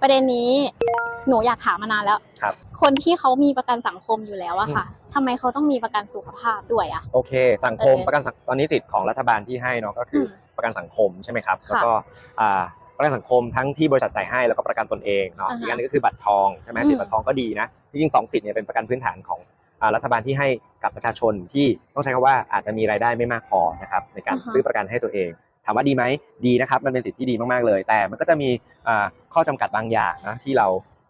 ประเด็นนี้หนูอยากถามมานานแล้วครับ คนที่เขามีประกันสังคมอยู่แล้วอะค่ะทำไมเขาต้องมีประกันสุขภาพด้วยอะโอเค สังคมโอเคประกันสังตอนนี้สิทธิ์ของรัฐบาลที่ให้เนาะก็คืออมประกันสังคมใช่ไหมครับค่ะแล้วก็อ่าประกันสังคมทั้งที่บริษัทจ่ายให้แล้วก็ประกันตนเองเนาะอ่าฮะอีกอันหนึงก็คือบัตรทองใช่ไหมอืมสิทธิ์บัตรทองก็ดีนะจริงๆสองสิทธิ์เนี่ยเป็นประกันพื้นฐานของอ่ารัฐบาลที่ให้กับประชาชนที่ต้องใช้คำว่าอาจจะมีรายได้ไม่มากพอนะครับในการอ่าฮะซื้อประกันให้ตัวเองถามว่าดีไหมดีนะครับ มันเป็นสิทธิ์ที่ดีมากๆเลย แต่มันก็จะมีอ่าข้อจำกัดบางอย่างนะที่เรา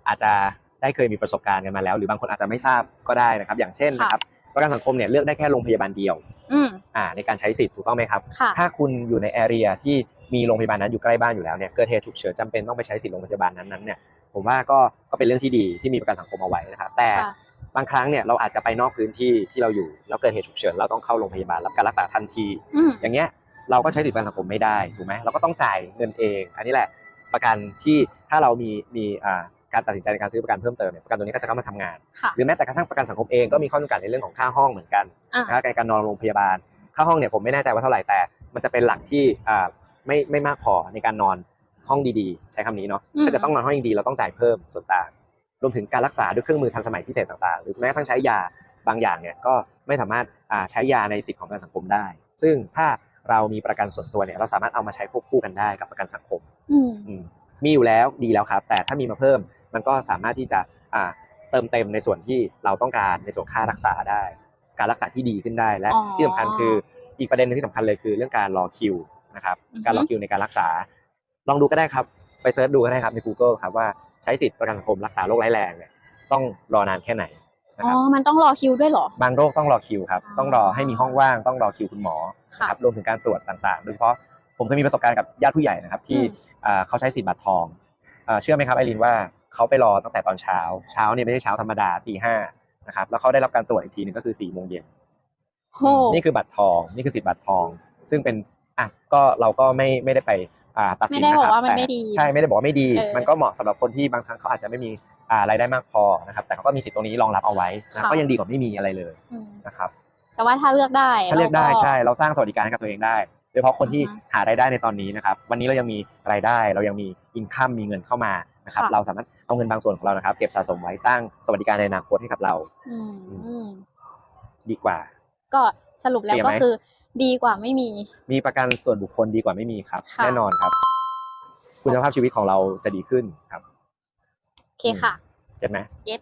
อาจจะได้เคยมีประสบการณ์กันมาแล้ว หรือบางคนอาจจะไม่ทราบก็ได้นะครับ อย่างเช่นนะครับประกันสังคมเนี่ยเลือกได้แค่โรงพยาบาลเดียวอืมอ่าในการใช้สิทธิ์ถูกต้องไหมครับค่ะถ้าคุณอยู่ในแอเรียที่มีโรงพยาบาลนั้นอยู่ใกล้บ้านอยู่แล้วเนี่ยเกิดเหตุฉุกเฉินจำเป็นต้องไปใช้สิทธิ์โรงพยาบาลนั้นๆเนี่ยผมว่าก็ก็เป็นเรื่องที่ดีที่มีประกันสังคมเอาไว้นะครับแต่ค่ะบางครั้งเนี่ยเราอาจจะไปนอกพื้นที่ที่เราอยู่ แล้วเกิดเหตุฉุกเฉินเราต้องเข้าโรงพยาบาลรับการรักษาทันทีอืมอย่างเงี้ย เราก็ใช้สิทธิประกันสังคมไม่ได้ถูกไหมเราก็ต้องจ่ายเงินเอง อันนี้แหละประกันที่ถ้าเรามีมีอ่าการตัดสินใจในการซื้อประกันเพิ่มเติมเนี่ยประกันตัวนี้ก็จะเข้ามาทำงานค่ะหรือแม้แต่กระทั่งประกันสังคมเองก็มีข้อจำกัดในเรื่องของค่าห้องเหมือนกันอ่านะครับในการนอนโรงพยาบาลค่าห้องเนี่ยผมไม่แน่ใจว่าเท่าไหร่แต่ มันจะเป็นหลักที่อ่าไม่ไม่มากพอในการนอนห้องดีๆ ใช้คำนี้เนาะอืมถ้าเกิดต้องนอนห้องดีๆเราต้องจ่ายเพิ่มส่วนต่างรวมถึงการรักษาด้วยเครื่องมือทันสมัยพิเศษต่างๆ หรือแม้กระทั่งใช้ยาบางอย่างเนี่ยก็ไม่สามารถอ่าใช้ยาในสิทธิของประกันสังคมได้ ซึ่งถ้า เรามีประกันส่วนตัวเนี่ยเราสามารถเอามาใช้ควบคู่กันได้กับประกันสังคมอืมอืมมีอยู่แล้วดีแล้วครับ แต่ถ้ามีมาเพิ่มมันก็สามารถที่จะอ่าเติมเต็มในส่วนที่เราต้องการในส่วนค่ารักษาได้ การรักษาที่ดีขึ้นได้และอ๋อที่สำคัญคืออีกประเด็นหนึงที่สำคัญเลยคือเรื่องการรอคิวนะครับอือฮึการรอคิวในการรักษา ลองดูก็ได้ครับไปเซิร์ชดูก็ได้ครับใน Google ครับว่าใช้สิทธิประกันสังคมรักษาโรคร้ายแรงเนี่ยต้องรอนานแค่ไหน นะอ๋คอรับมันต้องรอคิวด้วยเหรอ บางโรคต้องรอคิวครับอ๋อต้องรอให้มีห้องว่างต้องรอคิวคุณหมอค่ะนะครับรวมถึงการตรวจต่างๆ โดยเฉพาะผมเคยมีประสบการณ์กับญาติผู้ใหญ่นะครับที่อืม อ่าเขาใช้สิทธิ์บัตรทองอ่าเชื่อไหมครับไอรินว่าเขาไปรอตั้งแต่ตอนเช้า เช้าเนี่ยไม่ใช่เช้าธรรมดาตีห้านะครับแล้วเขาได้รับการตรวจอีกทีหนึงก็คือสี่โมงเย็น โห นี่คือบัตรทองนี่คือสิทธิ์บัตรทอง ซึ่งเป็นอะก็เราก็ไม่ไม่ได้ไปอ่า ตัดสินไม่ได้นะบคอกรับว่ามันแต่ไม่ดีใช่ไม่ได้บอกว่าไม่ดีเออมันก็เหมาะสำหรับคนที่บางครั้งเขาอาจจะไม่มีอ่ารายได้มากพอนะครับ แต่เขาก็มีสิทธิ์ตรงนี้รองรับเอาไว้นะค่ะก็ยังดีกว่าไม่มีอะไรเลยอืมนะครับ แต่ว่าถ้าเลือกได้ถ้าเลือกได้รใช่เราสร้างสวัสดิการให้กับตัวเองได้โดยเฉพาะคนที่อือฮึหารายได้ในตอนนี้นะครับ วันนี้เรายังมีรายได้เรายังมีอินคัมมีเงินเข้ามานะครับค่ะเราสามารถเอาเงินบางส่วนของเรานะครับ เก็บสะสมไว้สร้างสวัสดิการในอนาคตให้กับเราอืมอืมดีกว่า ก็ สรุปแล้วเสียไหมก็คือดีกว่าไม่มี มีประกันส่วนบุคคลดีกว่าไม่มีครับค่ะแน่นอนครับ คุณภาพชีวิตของเราจะดีขึ้นครับ โอเคค่ะ เก็ตไหมเก็ต